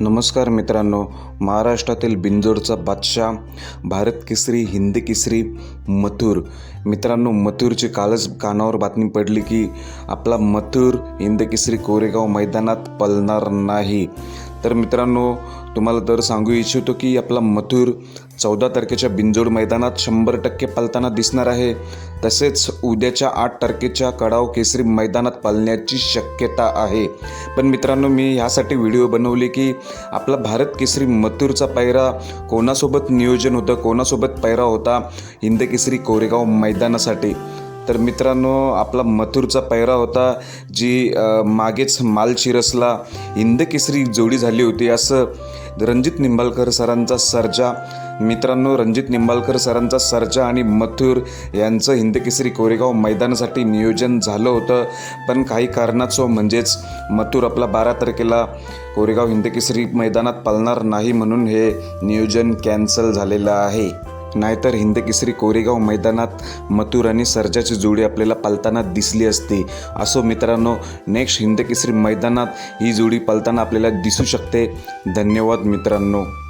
नमस्कार मित्रांनो महाराष्ट्रातील बिंजोडचा बादशाह भारत केसरी हिंद केसरी मथुर. मित्रांनो मथुरची कालच कानावर बातमी पडली की आपला मथुर हिंद केसरी कोरेगाव मैदानात पलणार नाही. तर मित्रांनो तुम्हाला तर सांगू इच्छितो की आपला मथुर चौदा तारखेच्या बिंजोड मैदानात शंभर टक्के पालताना दिसणार आहे. तसेच उद्याच्या आठ तारखेच्या कडाव केसरी मैदानात पालण्याची शक्यता आहे. पण मित्रांनो मी ह्यासाठी व्हिडिओ बनवले की आपला भारत केसरी मथुरचा पैरा कोणासोबत नियोजन होतं कोणासोबत पैरा होता हिंद केसरी कोरेगाव मैदानासाठी. तर मित्रांनो आपला मथुरचा पैरा होता जी मागेच मालशिरसला हिंदकेसरी जोडी झाली होती. असं रणजित निंबाळकर सरांचा सर्जा. मित्रांनो रणजित निंबाळकर सरांचा सर्जा आणि मथुर यांचं हिंदकेसरी कोरेगाव मैदानासाठी नियोजन झालं होतं. पण काही कारणाचं म्हणजेच मथुर आपला बारा तारखेला कोरेगाव हिंदकेसरी मैदानात पालणार नाही म्हणून हे नियोजन कॅन्सल झालेलं आहे. नाहीतर हिंद केसरी कोरेगाव मैदानात मथुर आणि सर्जाची जोडी आपल्याला पालताना दिसली असती. असो मित्रांनो नेक्स्ट हिंद केसरी मैदानात ही जोडी पालताना आपल्याला दिसू शकते. धन्यवाद मित्रांनो.